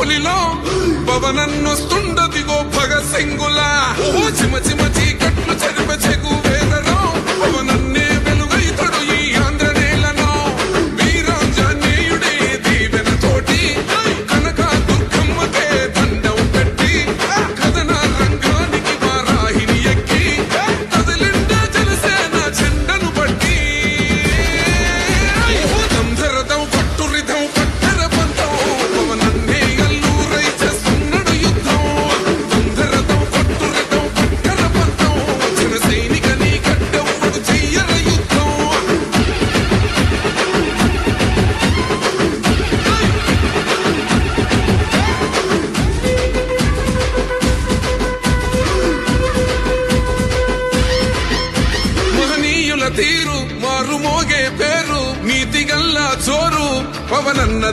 పులిలో పవనన్నొస్తుండదిగో భగ సింగులా. ఓ చిమ చిమ ಮೂಲ ತೀರು ಮಾರು ಮೋಗೆ ಪೇರು ನೀತಿಗಲ್ಲ ಚೋರು ಪವನನ್ನ